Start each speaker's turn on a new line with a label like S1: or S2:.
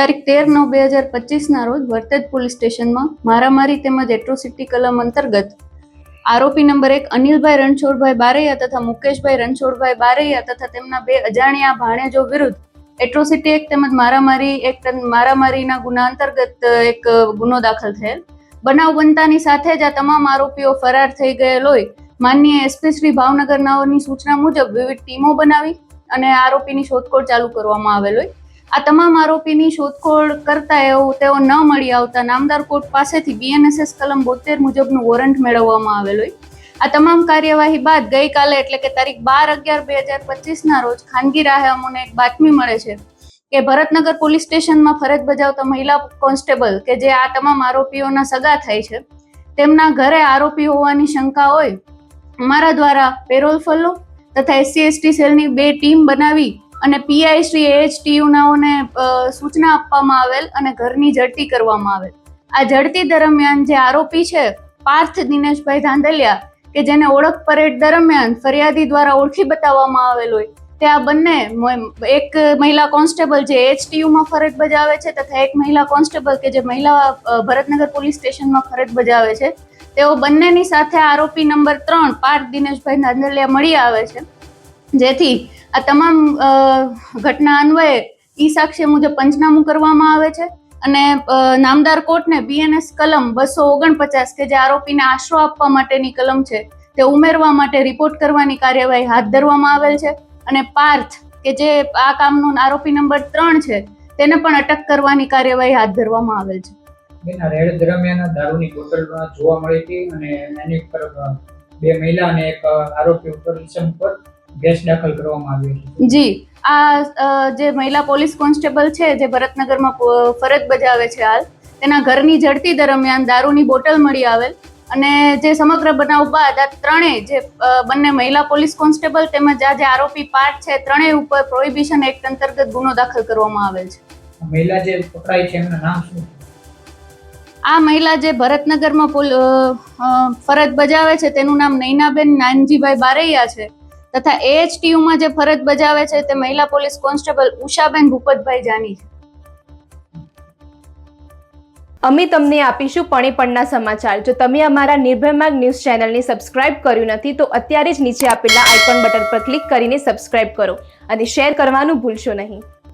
S1: તારીખ તેર નવ બે હજાર પચીસના રોજ વર્તેજ પોલીસ સ્ટેશનમાં મારામારી તેમજ એટ્રોસિટી કલમ અંતર્ગત આરોપી નંબર એક અનિલભાઈ રણછોડભાઈ બારૈયા તથા મુકેશભાઈ રણછોડભાઈ બારૈયા તથા તેમના બે અજાણ્યા ભાણેજો વિરુદ્ધ એટ્રોસિટી એક તેમજ મારામારી એક મારામારીના ગુના અંતર્ગત એક ગુનો દાખલ થયેલ. બનાવ બનતાની સાથે જ આ તમામ આરોપીઓ ફરાર થઈ ગયેલ હોય. માનનીય એસપી શ્રી ભાવનગર સૂચના મુજબ વિવિધ ટીમો બનાવી અને આરોપીની શોધખોળ ચાલુ કરવામાં આવેલ હોય. આ તમામ આરોપીની શોધખોળ કરતા એવું તેઓ ન મળી આવતા નામદાર કોર્ટ પાસેથી બીએનએસએસ કલમ બોતેર મુજબનું વોરંટ મેળવવામાં આવેલ આ તમામ કાર્યવાહી બાદ ગઈકાલે એટલે કે તારીખ બાર અગિયાર બે હજાર પચીસના રોજ ખાનગી રાહે અમને એક બાતમી મળે છે કે ભરતનગર પોલીસ સ્ટેશનમાં ફરજ બજાવતા મહિલા કોન્સ્ટેબલ કે જે આ તમામ આરોપીઓના સગા થાય છે, તેમના ઘરે આરોપી હોવાની શંકા હોય, અમારા દ્વારા પેરોલ ફલો તથા એસસી, એસટી સેલની બે ટીમ બનાવી અને પીઆઈ શ્રી એચટીયુનાઓને સૂચના આપવામાં આવેલ અને ઘરની ઝડપી કરવામાં આવેલ. આ ઝડપી દરમિયાન જે આરોપી છે, પાર્થ દિનેશભાઈ ધાંધલિયા, કે જેને ઓળખ પરેડ દરમિયાન ફરિયાદી દ્વારા ઓળખી બતાવવામાં આવેલ હોય, તે આ બંને એક મહિલા કોન્સ્ટેબલ જે એચટીયુમાં ફરજ બજાવે છે, તથા એક મહિલા કોન્સ્ટેબલ કે જે મહિલા ભરતનગર પોલીસ સ્ટેશનમાં ફરજ બજાવે છે, તેઓ બંનેની સાથે આરોપી નંબર ત્રણ, પાર્થ દિનેશભાઈ નાંદલિયા મળી આવે છે. જેથી આ તમામ ઘટના અન્વયે ઈ સાક્ષ્ય મુજબ પંચનામું કરવામાં આવે છે અને નામદાર કોર્ટને બીએનએસ કલમ બસો ઓગણપચાસ કે જે આરોપીને આશરો આપવા માટેની કલમ છે તે ઉમેરવા માટે રિપોર્ટ કરવાની કાર્યવાહી હાથ ધરવામાં આવેલ છે અને પાર્થ કે જે આ કામનો આરોપી નંબર ત્રણ છે તેને પણ અટક કરવાની કાર્યવાહી હાથ ધરવામાં આવેલ છે.
S2: રેડ દરમિયાન દારૂની બોટલ જોવા મળી હતી અને એની ઉપર બે મહિલા અને એક આરોપી ઉપર ઇસમ ઉપર કેસ દાખલ કરવામાં આવ્યો
S1: જી આ જે મહિલા પોલીસ કોન્સ્ટેબલ છે જે ભરતનગરમાં ફરજ બજાવે છે હાલ તેના ઘરની ઝડપી દરમિયાન દારૂની બોટલ મળી આવેલ અને જે સમગ્ર બનાવ બાદ આ ત્રણેય જે બંને મહિલા પોલીસ કોન્સ્ટેબલ તેમજ આ જે આરોપી પાર્ટ છે ત્રણેય ઉપર પ્રોહિબિશન એક્ટ અંતર્ગત ગુનો દાખલ કરવામાં આવેલ છે.
S2: આ મહિલા જે પકડાઈ છે એમનું નામ શું?
S1: આ મહિલા જે ભરતનગરમાં ફરજ બજાવે છે તેનું નામ નૈનાબેન નાનજીભાઈ બારૈયા છે. તથા એએચટીયુમાં જે ફરજ બજાવે છે તે મહિલા પોલીસ કોન્સ્ટેબલ ઉષાબેન ભૂપતભાઈ જાની
S3: અમે તમને આપીશું પણેપણના સમાચાર. જો તમે અમારા નિર્ભય માર્ગ ન્યૂઝ ચેનલને સબસ્ક્રાઇબ કર્યું નથી, તો અત્યારે જ નીચે આપેલા આઇકોન બટન પર ક્લિક કરીને સબસ્ક્રાઇબ કરો અને શેર કરવાનું ભૂલશો નહીં.